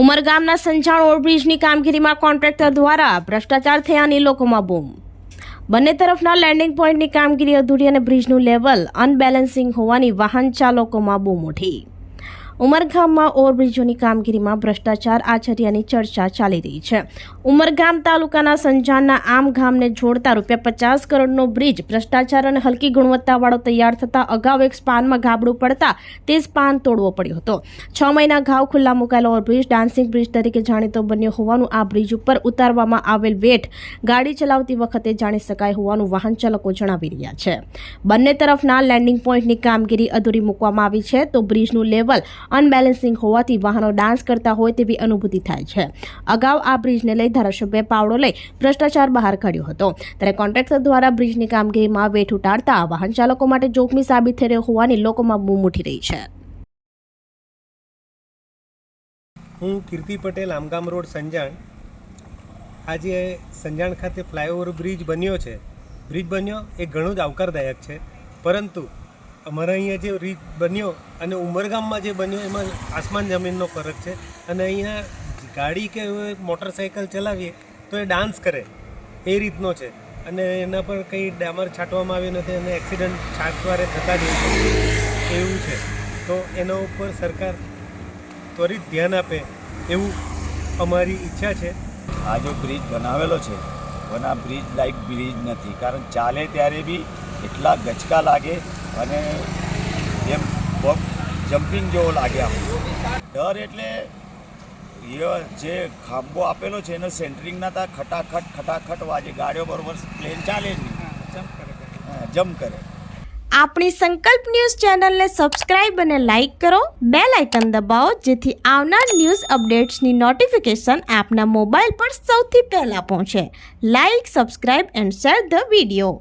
ઉમરગામના સંજાણ ઓવરબ્રિજની કામગીરીમાં કોન્ટ્રાક્ટર દ્વારા ભ્રષ્ટાચાર થયાની લોકોમાં બૂમ. બંને તરફના લેન્ડિંગ પોઈન્ટની કામગીરી અધૂરી અને બ્રિજનું લેવલ અનબેલેન્સિંગ હોવાની વાહન ચાલકોમાં બૂમ ઉઠી. ઉમરગામમાં ઓવરબ્રિજોની કામગીરીમાં ભ્રષ્ટાચાર આચર્યાની ચર્ચા ચાલી રહી છે. ઉમરગામ તાલુકાના સંજાણના આમ ગામને જોડતા રૂપિયા પચાસ કરોડનો બ્રિજ ભ્રષ્ટાચાર અને હલકી ગુણવત્તાવાળો તૈયાર થતા અગાઉ એક સ્પાનમાં ગાબડું પડતા તે સ્પાન તોડવો પડ્યો હતો. છ મહિના ઘાવ ખુલ્લા મુકાયેલો ઓવરબ્રિજ, ડાન્સિંગ બ્રિજ તરીકે જાણીતો બન્યો હોવાનું આ બ્રિજ ઉપર ઉતારવામાં આવેલ વેટ ગાડી ચલાવતી વખતે જાણી શકાય હોવાનું વાહન ચાલકો જણાવી રહ્યા છે. બંને તરફના લેન્ડિંગ પોઈન્ટની કામગીરી અધૂરી મૂકવામાં આવી છે, તો બ્રિજનું લેવલ અનબેલેન્સિંગ હોવાથી વાહનો ડાન્સ કરતા હોય તેવી અનુભૂતિ થાય છે. અગાઉ આ બ્રિજને લઈ ધારાસભ્ય પાવડો લઈ ભ્રષ્ટાચાર બહાર કાઢ્યો હતો. ત્યારે કોન્ટ્રાક્ટર દ્વારા બ્રિજની કામગીરીમાં વેઠ ઉટાડતા વાહન ચાલકો માટે જોખમી સાબિત થઈ રહ્યો હોવાની લોકોમાં બૂમ ઉઠી રહી છે. હું કીર્તિ પટેલ, આમગામ રોડ, સંજાણ. આજે સંજાણ ખાતે ફ્લાયઓવર બ્રિજ બન્યો છે. બ્રિજ બન્યો એ ઘણો જ આવકારદાયક છે. પરંતુ અમારા અહીંયા જે રીત બન્યો અને ઉમરગામમાં જે બન્યો, એમાં આસમાન જમીનનો ફરક છે. અને અહીંયા ગાડી કે મોટરસાઇકલ ચલાવીએ તો એ ડાન્સ કરે, એ રીતનો છે. અને એના પર કંઈ ડામર છાંટવામાં આવ્યું નથી અને એક્સિડન્ટ છાંટવારે થતા જ એવું છે. તો એના ઉપર સરકાર ત્વરિત ધ્યાન આપે એવું અમારી ઈચ્છા છે. આ જો બ્રિજ બનાવેલો છે, પણ આ બ્રિજ લાઈક બ્રિજ નથી. કારણ ચાલે ત્યારે બી એટલા ગચકા લાગે અને એમ પગ જમ્પિંગ જેવો લાગ્યા ડર એટલે જે ખાંબો આપેલો છે એનો સેન્ટરિંગના ના ખટાખટ ખટાખટ વાજે ગાડીઓ બરોબર પ્લેન ચાલે જ નહીં. જમ્પ કરે. આપણી સંકલ્પ ન્યૂઝ ચેનલને સબસ્ક્રાઇબ અને લાઇક કરો. બે લાઇકન દબાવો જેથી આવનાર ન્યૂઝ અપડેટ્સની નોટિફિકેશન આપના મોબાઈલ પર સૌથી પહેલાં પહોંચે. Like subscribe and share the video